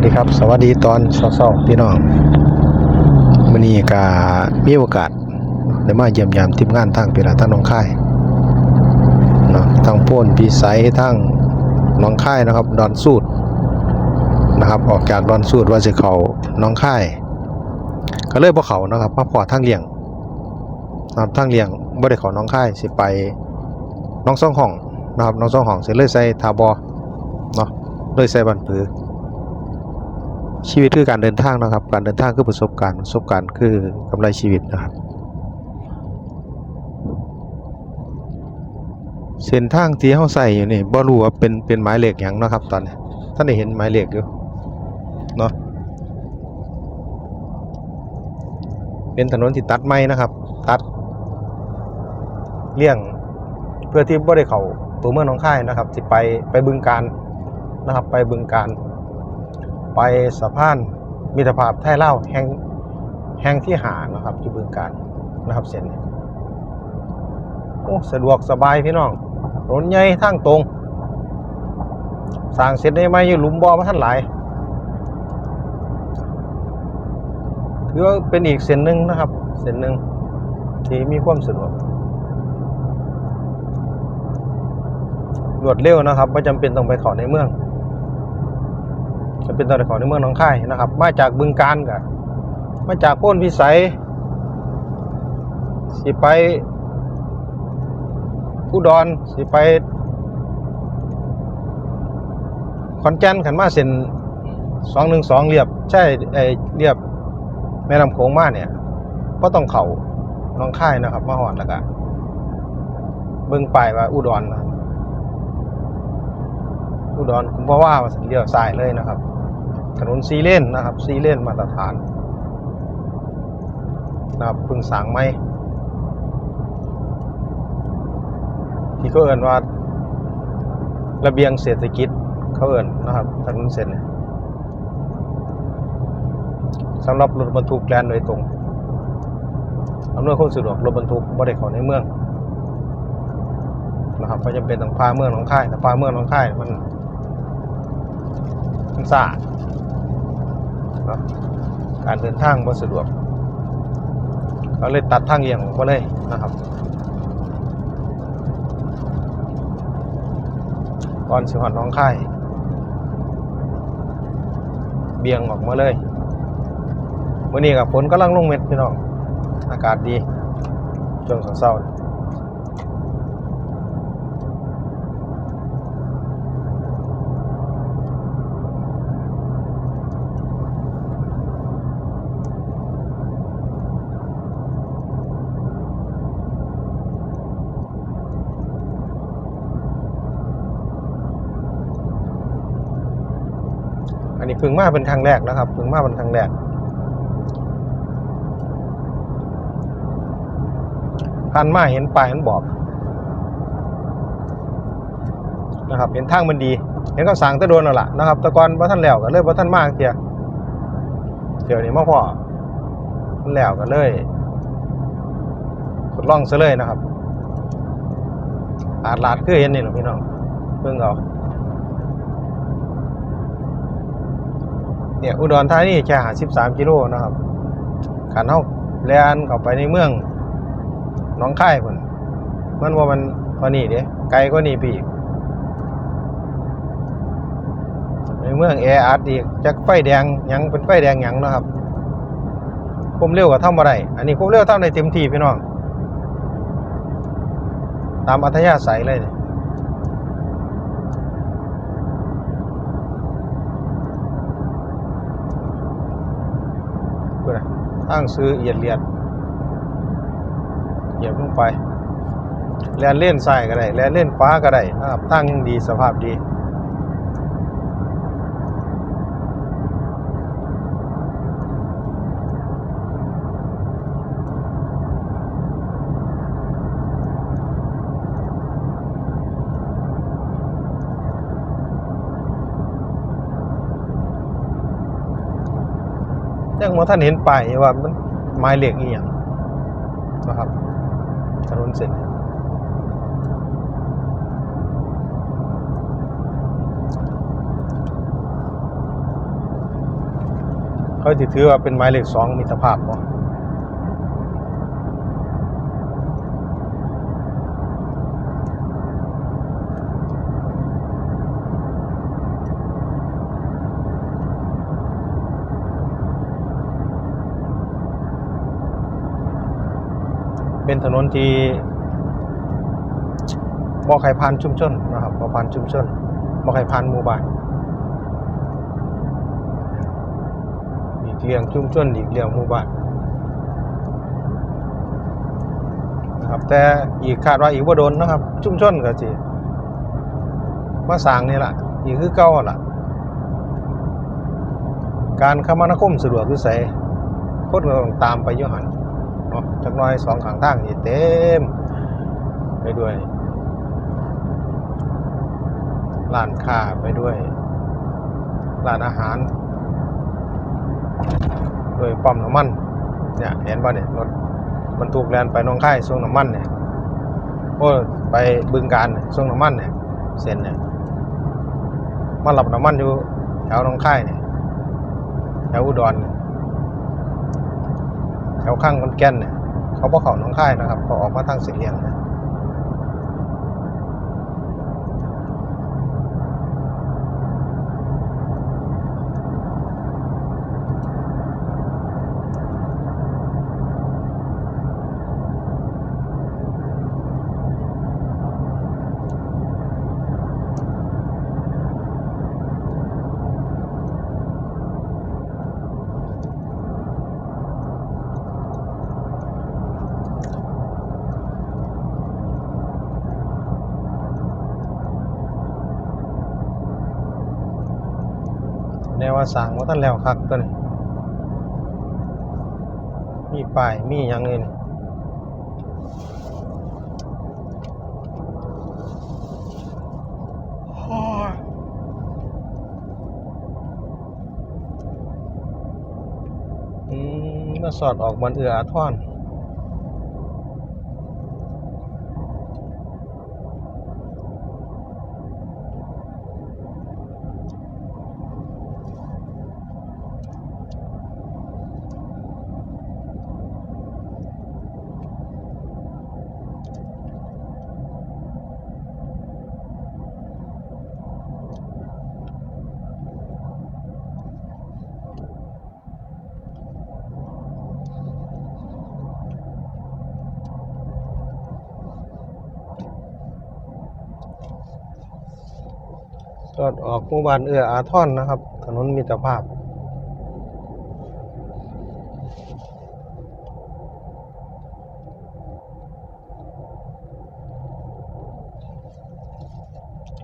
วัสดีครับ สวัสดีตอนเช้าๆพี่น้องมื้อนี้ก็มีโอกาสได้มาเยี่ยมยามทีมงานทางพิราทางหนองคายเนาะทางพ้นพิสัยทางหนองคายนะครับ ดอนสูดนะครับ ออกจากดอนสูดว่าสิเขาหนองคาย ก็เลยบ่เขานะครับมาพอทางเลี่ยงนะครับทางเลี่ยงบ่ได้เขาหนองคายสิไปน้องซ่องห้องนะครับน้องซ่องห้องเสิเลยใส่ทาบอเนาะเลยใส่บันผือ ชีวิตคือการเดินทางนะครับ การเดินทางคือประสบการณ์ประสบการณ์คือกำไรชีวิตนะครับ เส้นทางที่เฮาใส่อยู่นี่บ่รู้ว่าเป็นเป็นหมายเลขหยังนะครับ ตอนนี้ท่านได้เห็นหมายเลขอยู่เนาะเป็นถนนที่ตัดไม้นะครับ ตัดเลี่ยงเพื่อที่บ่ได้เขาตัวเมืองหนองคายนะครับสิไปไปบึงการนะครับ ไปบึงการ ไปสะพานมิตรภาพไทยเล่าแห่งแห่งที่หานะครับที่บึงการนะครับเส้นนี้โอ้สะดวกสบายพี่น้องถนนใหญ่ทางตรงสร้างเสร็จได้ไหมอยู่หลุมบ่อมาท่านหลายถือว่าเป็นอีกเส้นหนึ่งนะครับ เส้นหนึ่งที่มีความสะดวกรวดเร็วนะครับไม่จำเป็นต้องไปเขอในเมือง จะเป็นตอนของในเมืองหนองคายนะครับ มาจากบึงการกับมาจากโพ้นพิสัย สิไปอุดรสิไปขอนแก่นขันมาเส้นสองหนึ่งสองเรียบใช่ไอเรียบแม่น้ำโขงมาเนี่ยก็ต้องเข่าน้องค่ายนะครับ มาหอดแล้วก็เบิ่งป้ายว่าอุดรนะ อุดรคุมพ่อว่ามาเลี้ยวซ้ายเลยนะครับ ถนนซีเลนนะครับซีเลนมาตรฐานนะครับพึ่งสางไหมที่เขาเอ่นว่าระเบียงเศรษฐกิจเขาเอ่นนะครับถนนเส้นสำหรับรถบรรทุกแลนโดยตรงอำนวยความสะดวกรถบรรทุกบ่ได้เขาในเมืองนะครับก็จำเป็นต้องพาเมืองหนองค่ายแต่พาเมืองหนองค่ายมัน ซ่าเนาะการเดินทางบ่สะดวกก็เลยตัดทางเลี่ยงออกมาเลยนะครับก่อนสิหอดน้องค่ายเบี่ยงออกมาเลยวันนี้กับฝนกำลังลงเม็ดพี่น้อง อากาศดีช่วงเช้าๆ อั นนี้พึ่งมาเป็นครั้งแรกนะครับพึ่งมาเป็นครั้งแรกผ่านมาเห็นป้ายมันบอกนะครับเห็นทางมันดี เห็นก็สั่งตะโดนแล้วล่ะนะครับตะกอนบ่ท่านแล้วก็เลยบ่ท่านมากเทียเดี๋ยวนี้มาพอแล้วก็เลยทดลองซะเลยนะครับอาดลาดคือเห็นนี่หรอพี่น้องเพิ่งเอา เนี่ยอุดรธานีแค่หา13กิโลนะครับขันเฮาแลนเข้าไปในเมืองหนองคายคนมันว่ามันกว่านี้เด้ไกลกว่านี้ไปอีกในเมืองแออัดอีกจักไฟแดงยังเป็นไฟแดงยังนะครับความเร็วก็ทำบ่ได้อันนี้ความเร็วทำได้เต็มที่พี่น้อง ตามอัธยาศัยเลยเนี่ย พูดนะ ตั้งซื้อเอียดเลียดเหยียบลงไปแลนเล่นซ้ายก็ได้แลนเล่นฟ้าก็ได้นะครับตั้งยังดีสภาพดี ยังมาท่านเห็นไปว่ามันไม้เหล็กอีหยังนะครับถนนเส้นนี้เขาจะถือว่าเป็นไม้เหล็กสองมิตรภาพบ่ เป็นถนนที่บ่ใครผ่านชุมชนนะครับบ่ผ่านชุมชนบ่ใครผ่านหมู่บ้านอีกเลี่ยงชุมชนอีกเลี่ยงหมู่บ้านนะครับแต่อีกคาดว่าอีกบ่าโดนนะครับ ชุมชนก็สิมาสร้างนี่แหละอีกคือเก่าล่ะ การคมนาคมสะดวกคือไสคนก็ต้องตามไปยู่หั่น เนาะจักน่อยสองข้างทางนี่เต็มไปด้วยร้านค้าไปด้วยร้านอาหารด้วยปั๊มน้ำมันเนี่ยเห็นป่ะเนี่ยรถบรรทุกแลนไปน้องค่ายส่งน้ำมันเนี่ยโอ้ไปบึงการเนี่ยส่งน้ำมันเนี่ยเส้นเนี่ยมาหลับน้ำมันอยู่แถวน้องค่ายเนี่ยแถวอุดรเนี่ย ถวข้างคนแก่นเนี่ยเขาบอกเขาหน้องค่ายนะครับเขาออกมาทางสีเลียงเนี่ย แนวว่าสั่งว่าท่านแล้วคักตัวนี้มีป้ายมีหยังเลยนี่อืมมาสอดออกบอนเอืออาทอน สอดออกหมู่บ้านเอืออาทอนนะครับ ถนนมิตรภาพ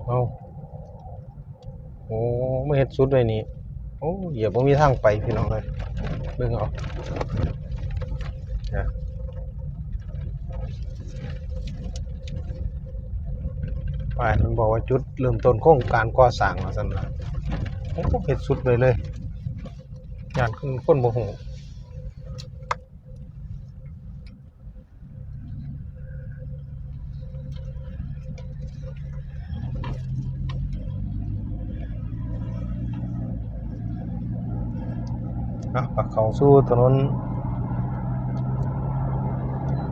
เอาโอ้ไม่เห็ดสุดเลยนี่โอ้เหยียบบ่มีทางไปพี่น้องเลยเบิ่งเอานะ ป้ายมันบอกว่าจุดเริ่มต้นโครงการก่อสร้างว่าซั่นนะโอ้เห็ดสุดเลยเลยยานคนคนบ่ฮู้นะปักเขาสู่ถนน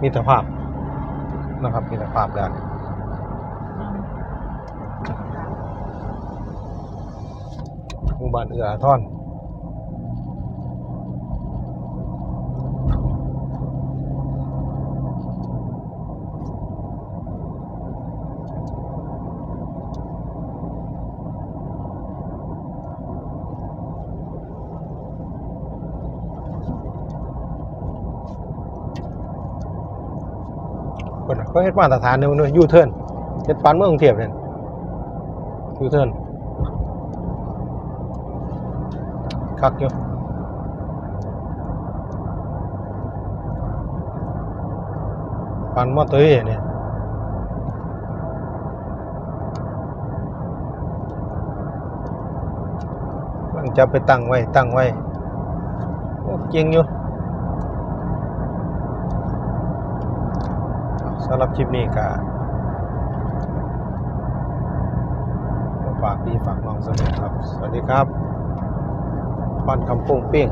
มิตรภาพนะครับมิตรภาพแล้ว หมู่ บ้านเอืออาทอนเพิ่นน่ะเขาเฮ็ดมาตรฐานเด้อมันยูเทิร์นเฮ็ดปานเมืองกรุงเทพเนี่ยยูเทิร์น คักอยู่ปันมอเตอร์เวย์เนี่ยกำลังจะไปตั้งไว้ ตั้งไว้โอ้เก่งอยู่สำหรับคลิปนี้ก็ฝากพี่ฝากน้องเสมอครับ สวัสดีครับ บ้านคำโป้งเป้ง